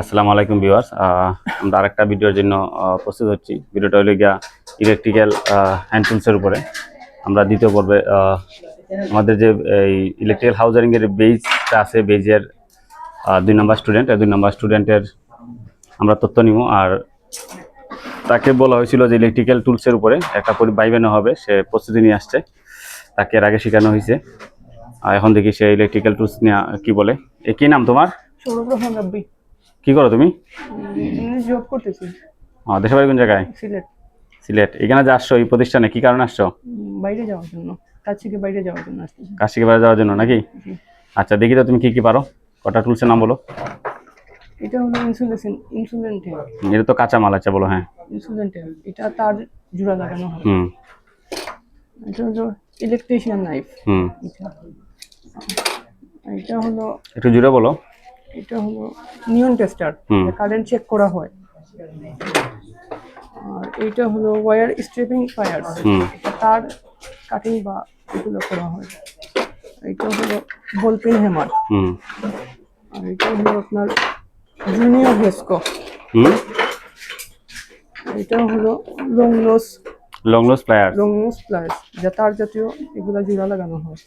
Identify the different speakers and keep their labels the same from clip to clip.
Speaker 1: আসসালামু আলাইকুম ভিউয়ার্স। আমরা আরেকটা ভিডিওর জন্য প্রস্তুত হচ্ছি। ভিডিওটা হলো গিয়া ইলেকট্রিক্যাল হ্যান্ড টুলসের উপরে। আমরা দ্বিতীয় পর্বে আমাদের যে, এই ইলেকট্রিক্যাল হাউজারিং এর বেজটা আছে বেজের দুই নম্বর স্টুডেন্ট দুই নম্বর স্টুডেন্টের আমরা তথ্য নিব। আর তাকে বলা হয়েছিল যে ইলেকট্রিক্যাল টুলসের উপরে একটা পরি বাইবেনো হবে, সে প্রস্তুতি নিয়ে আসছে। তাকে এর আগে শেখানো হয়েছে। এখন দেখি সে ইলেকট্রিক্যাল টুলস নিয়ে কী বলে। এ কী নাম তোমার?
Speaker 2: সৌরভ রহমান
Speaker 1: কি করো তুমি?
Speaker 2: জব করতেছি।
Speaker 1: দেশের বাড়ি কোন জায়গায়?
Speaker 2: সিলেট।
Speaker 1: সিলেট। এখানে যে আসছো এই প্রতিষ্ঠানে কি কারণে আসছো?
Speaker 2: বাইরে যাওয়ার জন্য। কাজ থেকে বাইরে যাওয়ার জন্য আসতেছি।
Speaker 1: কাজ থেকে বাইরে যাওয়ার জন্য নাকি? আচ্ছা দেখি তো তুমি কি কি পারো। কটা টুলসের নাম বলো।
Speaker 2: এটা হলো ইনসুলেশন ইনসুলেন ট্যাগ
Speaker 1: এটা তো কাঁচা মাল আছে বলো হ্যাঁ।
Speaker 2: ইনসুলেন ট্যাগ এটা তার জোড়া লাগানো হয়।
Speaker 1: হুম।
Speaker 2: এটা হলো ইলেকট্রিশিয়ান নাইফ
Speaker 1: হুম।
Speaker 2: এটা এটা হলো
Speaker 1: একটু জুড়ে বলো।
Speaker 2: এটা হলো নিয়ন টেস্টার কারেন্ট চেক করা হয়। আর এইটা হলো ওয়্যার স্ট্রিপিং ফায়ার এটা তার কাটিং বা এগুলো করা হয়। এটা হলো বলপেন হ্যামার আর এটা হলো আপনার জুনিয়র হেস্কো এটা হলো long nose
Speaker 1: long nose plier
Speaker 2: long nose pliers যা তার জাতীয় এগুলো জোড়া লাগানো হয়।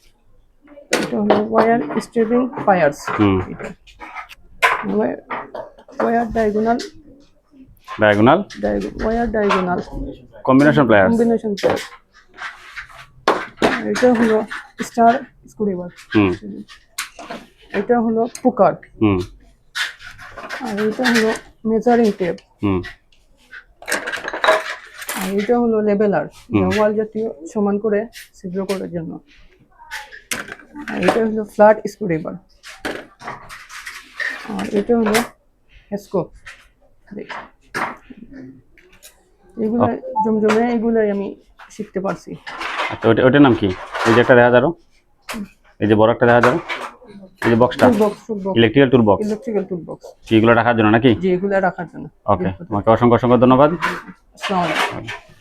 Speaker 2: এটা হলো ওয়্যার স্ট্রিপিং ফায়ার্স এটা। Wire diagonal
Speaker 1: diagonal
Speaker 2: wire diagonal
Speaker 1: combination plier
Speaker 2: combination pliers এটা হলো স্টার স্ক্রুড্রাইভার
Speaker 1: হুম
Speaker 2: এটা হলো পুকার
Speaker 1: হুম
Speaker 2: আর এটা হলো মেজারিং টেপ
Speaker 1: হুম
Speaker 2: আর এটা হলো লেবেলার ওয়াল জাতীয় সমান করে ছিদ্র করার জন্য আর এটা হলো ফ্ল্যাট স্ক্রুড্রাইভার আর এটা হলো হেস্কো এগুলো জমজমে এগুলাই আমি শিখতে পারছি।
Speaker 1: আচ্ছা ওইটা ওইটার নাম কি? এই যে একটা দেখা যারো। এই যে বড় একটা দেখা যারো। এই যে বক্সটা electrical tool box
Speaker 2: electrical tool box
Speaker 1: এগুলো রাখার জন্য নাকি?
Speaker 2: যে এগুলো রাখার জন্য।
Speaker 1: ওকে তোমাকে অসংখ্য অসংখ্য ধন্যবাদ।
Speaker 2: আসসালামু আলাইকুম।